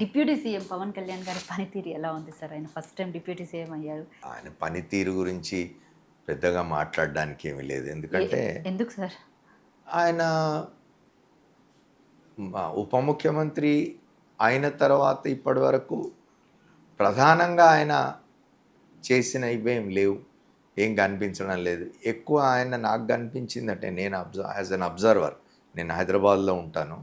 Deputy CM Pawan Kalyan గారి పనితీరు ఎలా ఉంది సార్? ఆయన ఫస్ట్ టైం డిప్యూటీ సీఎం అయ్యారు. ఆయన పనితీరు గురించి పెద్దగా మాట్లాడడానికి ఏమీ లేదు. ఎందుకంటే ఎందుకు సార్? ఆయన ఉప ముఖ్యమంత్రి అయిన తర్వాత ఇప్పటి వరకు ప్రధానంగా ఆయన చేసిన ఇవేం లేవు. ఏం కనిపించడం లేదు. ఎక్కువ ఆయన నాకు కనిపించిందంటే నేను అబ్జర్వ్ యాజ్ అన్ అబ్జర్వర్ నేను హైదరాబాద్లో ఉంటాను.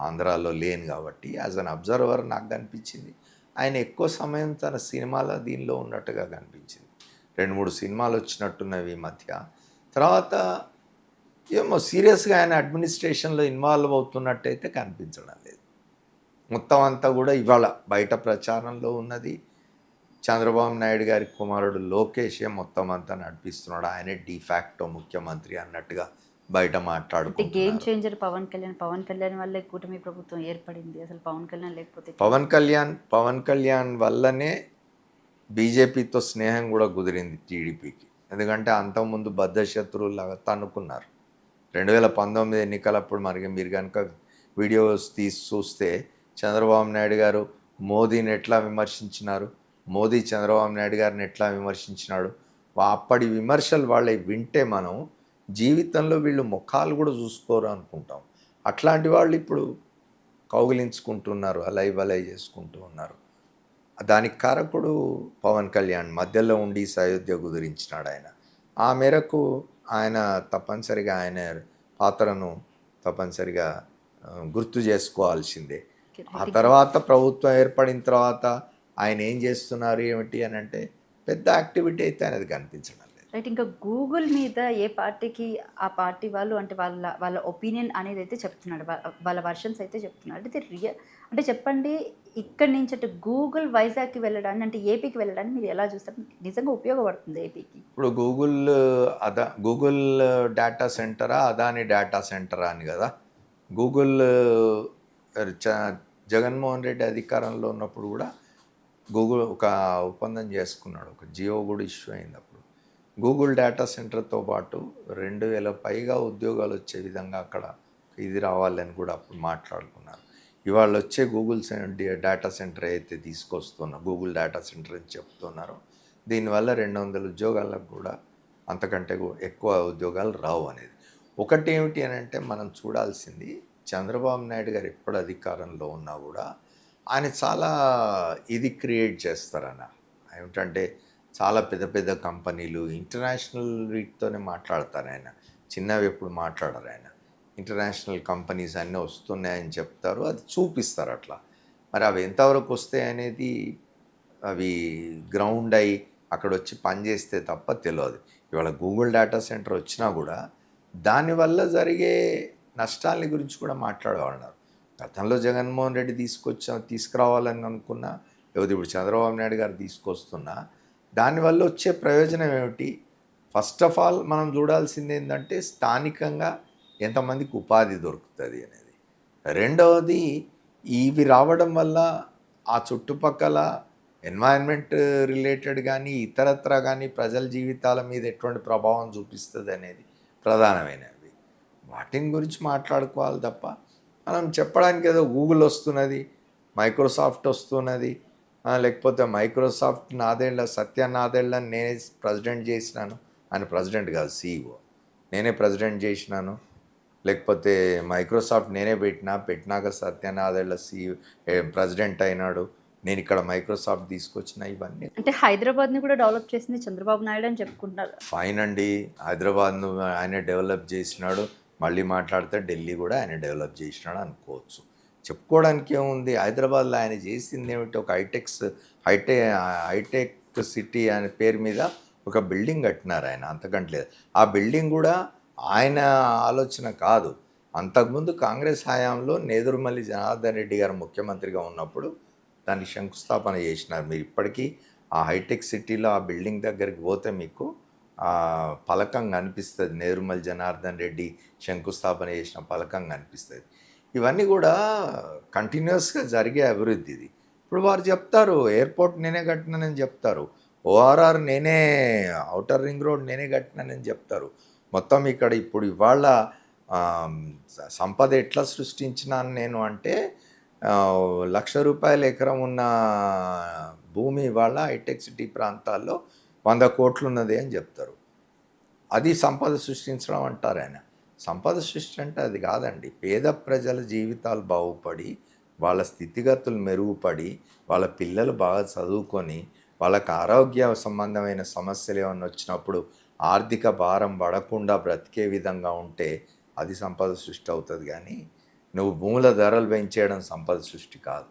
ఆంధ్రాలో లేను కాబట్టి యాజ్ అన్ అబ్జర్వర్ నాకు కనిపించింది. ఆయన ఎక్కువ సమయం తన సినిమాల దీనిలో ఉన్నట్టుగా కనిపించింది. రెండు మూడు సినిమాలు వచ్చినట్టున్నవి ఈ మధ్య. తర్వాత ఏమో సీరియస్గా ఆయన అడ్మినిస్ట్రేషన్లో ఇన్వాల్వ్ అవుతున్నట్టయితే కనిపించడం లేదు. మొత్తం అంతా కూడా ఇవాళ బయట ప్రచారంలో ఉన్నది. చంద్రబాబు నాయుడు గారి కుమారుడు లోకేషే మొత్తం అంతా నడిపిస్తున్నాడు. ఆయనే డిఫాక్టో ముఖ్యమంత్రి అన్నట్టుగా బయట అంటే గేమ్ చేంజర్ పవన్ కళ్యాణ్ పవన్ కళ్యాణ్ వల్లే కూటమి ప్రభుత్వం ఏర్పడింది. అసలు పవన్ కళ్యాణ్ లేకపోతే పవన్ కళ్యాణ్ పవన్ కళ్యాణ్ వల్లనే బీజేపీతో స్నేహం కూడా కుదిరింది టీడీపీకి. ఎందుకంటే అంతకుముందు బద్ధ శత్రువులాగా తన్నుకున్నారు. రెండు వేల పంతొమ్మిది ఎన్నికలప్పుడు మరి మీరు కనుక వీడియోస్ తీసి చూస్తే చంద్రబాబు నాయుడు గారు మోదీని ఎట్లా విమర్శించినారు? మోదీ చంద్రబాబు నాయుడు గారిని ఎట్లా విమర్శించినాడు? అప్పటి విమర్శలు వాళ్ళ వింటే మనం జీవితంలో వీళ్ళు ముఖాలు కూడా చూసుకోరు అనుకుంటాం. అట్లాంటి వాళ్ళు ఇప్పుడు కౌగిలించుకుంటున్నారు అలై వలై చేసుకుంటూ ఉన్నారు. దానికి కారకుడు పవన్ కళ్యాణ్ మధ్యలో ఉండి సయోధ్య కుదిరించినాడు ఆయన. ఆ మేరకు ఆయన తప్పనిసరిగా ఆయన పాత్రను తప్పనిసరిగా గుర్తు చేసుకోవాల్సిందే. ఆ తర్వాత ప్రభుత్వం ఏర్పడిన తర్వాత ఆయన ఏం చేస్తున్నారు ఏమిటి అని అంటే పెద్ద యాక్టివిటీ అయితే అనేది కనిపించడం రైట్ ఇంకా గూగుల్ మీద ఏ పార్టీకి ఆ పార్టీ వాళ్ళు అంటే వాళ్ళ వాళ్ళ ఒపీనియన్ అనేది అయితే చెప్తున్నాడు. వాళ్ళ వర్షన్స్ అయితే చెప్తున్నాడు. అంటే రియల్ అంటే చెప్పండి ఇక్కడి నుంచి అంటే గూగుల్ వైజాగ్కి వెళ్ళడానికి అంటే ఏపీకి వెళ్ళడానికి మీరు ఎలా చూస్తారు? నిజంగా ఉపయోగపడుతుంది ఏపీకి ఇప్పుడు గూగుల్ అదా గూగుల్ డేటా సెంటరా అదాని డేటా సెంటరా అని కదా? గూగుల్ చ- జగన్మోహన్ రెడ్డి అధికారంలో ఉన్నప్పుడు కూడా గూగుల్ ఒక ఒప్పందం చేసుకున్నాడు. ఒక జియో కూడా ఇష్యూ అయింది అప్పుడు. గూగుల్ డేటా సెంటర్తో పాటు రెండు వేల పైగా ఉద్యోగాలు వచ్చే విధంగా అక్కడ ఇది రావాలని కూడా అప్పుడు మాట్లాడుకున్నారు. ఇవాళ వచ్చే గూగుల్ డేటా సెంటర్ అయితే తీసుకొస్తున్నారు గూగుల్ డేటా సెంటర్ అని చెప్తున్నారు దీనివల్ల రెండు వందల ఉద్యోగాలకు కూడా అంతకంటే ఎక్కువ ఉద్యోగాలు రావు అనేది. ఒకటి ఏమిటి అని అంటే మనం చూడాల్సింది చంద్రబాబు నాయుడు గారు ఎప్పుడు అధికారంలో ఉన్నా కూడా ఆయన చాలా ఇది క్రియేట్ చేస్తారన్న. ఏమిటంటే చాలా పెద్ద పెద్ద కంపెనీలు ఇంటర్నేషనల్ వీటితోనే మాట్లాడతారు ఆయన. చిన్నవి ఎప్పుడు మాట్లాడరు ఆయన. ఇంటర్నేషనల్ కంపెనీస్ అన్నీ వస్తున్నాయని చెప్తారు అది చూపిస్తారు అట్లా. మరి అవి ఎంతవరకు వస్తాయి అనేది అవి గ్రౌండ్ అయి అక్కడ వచ్చి పనిచేస్తే తప్ప తెలియదు. ఇవాళ గూగుల్ డేటా సెంటర్ వచ్చినా కూడా దానివల్ల జరిగే నష్టాల గురించి కూడా మాట్లాడేవాళ్ళన్నారు. గతంలో జగన్మోహన్ రెడ్డి తీసుకొచ్చా తీసుకురావాలని అనుకున్నా లేకపోతే ఇప్పుడు చంద్రబాబు నాయుడు గారు తీసుకొస్తున్నా దానివల్ల వచ్చే ప్రయోజనం ఏమిటి? ఫస్ట్ ఆఫ్ ఆల్ మనం చూడాల్సింది ఏంటంటే స్థానికంగా ఎంతమందికి ఉపాధి దొరుకుతుంది అనేది. రెండవది ఇవి రావడం వల్ల ఆ చుట్టుపక్కల ఎన్వైరన్మెంట్ రిలేటెడ్ కానీ ఇతరత్ర కానీ ప్రజల జీవితాల మీద ఎటువంటి ప్రభావం చూపిస్తుంది అనేది ప్రధానమైనవి వాటిని గురించి మాట్లాడుకోవాలి తప్ప మనం చెప్పడానికి ఏదో గూగుల్ వస్తున్నది మైక్రోసాఫ్ట్ వస్తున్నది లేకపోతే మైక్రోసాఫ్ట్ నాదేళ్ళ సత్య నాదేళ్ళ నేనే ప్రెసిడెంట్ చేసినాను. ఆయన ప్రెసిడెంట్ కాదు సీఈఓ. నేనే ప్రెసిడెంట్ చేసినాను. లేకపోతే మైక్రోసాఫ్ట్ నేనే పెట్టినా పెట్టినాక సత్యనాథేళ్ళ సి ప్రెసిడెంట్ అయినాడు. నేను ఇక్కడ మైక్రోసాఫ్ట్ తీసుకొచ్చిన ఇవన్నీ. అంటే హైదరాబాద్ని కూడా డెవలప్ చేసింది చంద్రబాబు నాయుడు అని చెప్పుకుంటున్నారు. ఫైన్ అండి. హైదరాబాద్ను ఆయన డెవలప్ చేసినాడు. మళ్ళీ మాట్లాడితే ఢిల్లీ కూడా ఆయన డెవలప్ చేసినాడు అనుకోవచ్చు. చెప్పుకోవడానికి ఏముంది? హైదరాబాద్లో ఆయన చేసింది ఏమిటి ఒక హైటెక్స్ హైటె హైటెక్ సిటీ అనే పేరు మీద ఒక బిల్డింగ్ కట్టినారు ఆయన. అంతకంటే లేదు. ఆ బిల్డింగ్ కూడా ఆయన ఆలోచన కాదు. అంతకుముందు కాంగ్రెస్ హయాంలో నేదురుమల్లి జనార్దన్ రెడ్డి గారు ముఖ్యమంత్రిగా ఉన్నప్పుడు దానికి శంకుస్థాపన చేసినారు. మీరు ఇప్పటికీ ఆ హైటెక్ సిటీలో ఆ బిల్డింగ్ దగ్గరికి పోతే మీకు పలకం కనిపిస్తుంది నేరుమల్ జనార్దన్ రెడ్డి శంకుస్థాపన చేసిన పలకం కనిపిస్తుంది ఇవన్నీ కూడా కంటిన్యూస్గా జరిగే అభివృద్ధి ఇది. ఇప్పుడు వారు చెప్తారు ఎయిర్పోర్ట్ నేనే కట్టినానని చెప్తారు. ఓఆర్ఆర్ నేనే అవుటర్ రింగ్ రోడ్ నేనే కట్టినానని చెప్తారు. మొత్తం ఇక్కడ ఇప్పుడు ఇవాళ సంపద ఎట్లా సృష్టించినాను నేను అంటే లక్ష రూపాయల ఎకరం ఉన్న భూమి ఇవాళ హైటెక్ సిటీ ప్రాంతాల్లో వంద కోట్లు ఉన్నది అని చెప్తారు. అది సంపద సృష్టించడం అంటారు ఆయన. సంపద సృష్టి అంటే అది కాదండి. పేద ప్రజల జీవితాలు బాగుపడి వాళ్ళ స్థితిగతులు మెరుగుపడి వాళ్ళ పిల్లలు బాగా చదువుకొని వాళ్ళకి ఆరోగ్య సంబంధమైన సమస్యలు ఏమైనా వచ్చినప్పుడు ఆర్థిక భారం పడకుండా బ్రతికే విధంగా ఉంటే అది సంపద సృష్టి అవుతుంది కానీ నువ్వు భూముల ధరలు పెంచేయడం సంపద సృష్టి కాదు.